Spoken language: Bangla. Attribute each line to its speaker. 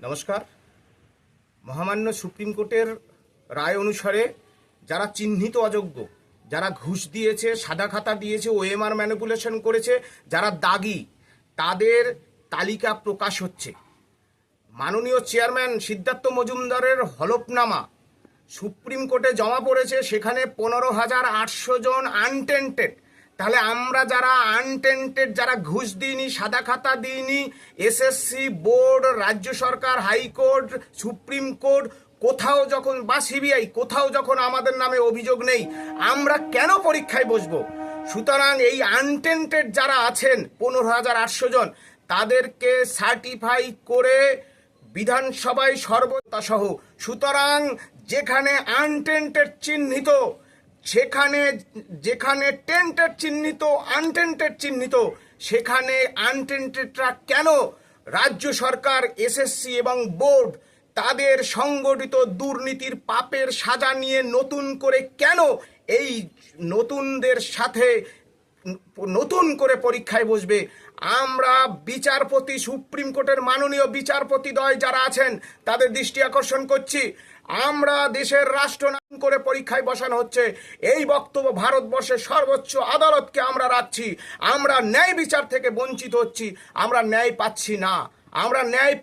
Speaker 1: নমস্কার। মহামান্য সুপ্রিম কোর্টের রায় অনুসারে যারা চিহ্নিত অযোগ্য, যারা ঘুষ দিয়েছে, সাদা খাতা দিয়েছে ওএমআর ম্যানিপুলেশন করেছে, যারা দাগি, তাদের তালিকা প্রকাশ হচ্ছে। মাননীয় চেয়ারম্যান সিদ্ধার্থ মজুমদারের হলফনামা সুপ্রিম কোর্টে জমা পড়েছে, সেখানে পনেরো হাজার আটশো জন আনটেন্টেড তাহলে আমরা যারা আনটেন্টেড যারা ঘুষ দিইনি, সাদা খাতা দিইনি এসএসসি বোর্ড, রাজ্য সরকার, হাইকোর্ট, সুপ্রিম কোর্ট, কোথাও যখন, বা সিবিআই কোথাও যখন আমাদের নামে অভিযোগ নেই, আমরা কেন পরীক্ষায় বসবো? সুতরাং এই আনটেন্টেড যারা আছেন, পনেরো হাজার আটশো জন, তাদেরকে সার্টিফাই করে বিধানসভায় সর্বতা সহ। সুতরাং যেখানে আনটেন্টেড চিহ্নিত সেখানে যেখানে টেন্টেড চিহ্নিত আনটেন্টেড চিহ্নিত, সেখানে আনটেন্টেডরা কেন রাজ্য সরকার এসএসসি এবং বোর্ড তাদের সংগঠিত দুর্নীতির পাপের সাজা নিয়ে নতুন করে কেন এই নতুনদের সাথে নতুন করে পরীক্ষায় বসবে। আমরা বিচারপতি, সুপ্রিম কোর্টের মাননীয় বিচারপতিদ্বয় যারা আছেন, তাদের দৃষ্টি আকর্ষণ করছি। আমরা দেশের রাষ্ট্রনাম করে পরীক্ষায় বসানো হচ্ছে। এই বক্তব্য ভারতবর্ষের সর্বোচ্চ আদালতকে আমরা রাখছি। আমরা ন্যায় বিচার থেকে বঞ্চিত হচ্ছি। আমরা ন্যায় পাচ্ছি না। আমরা ন্যায়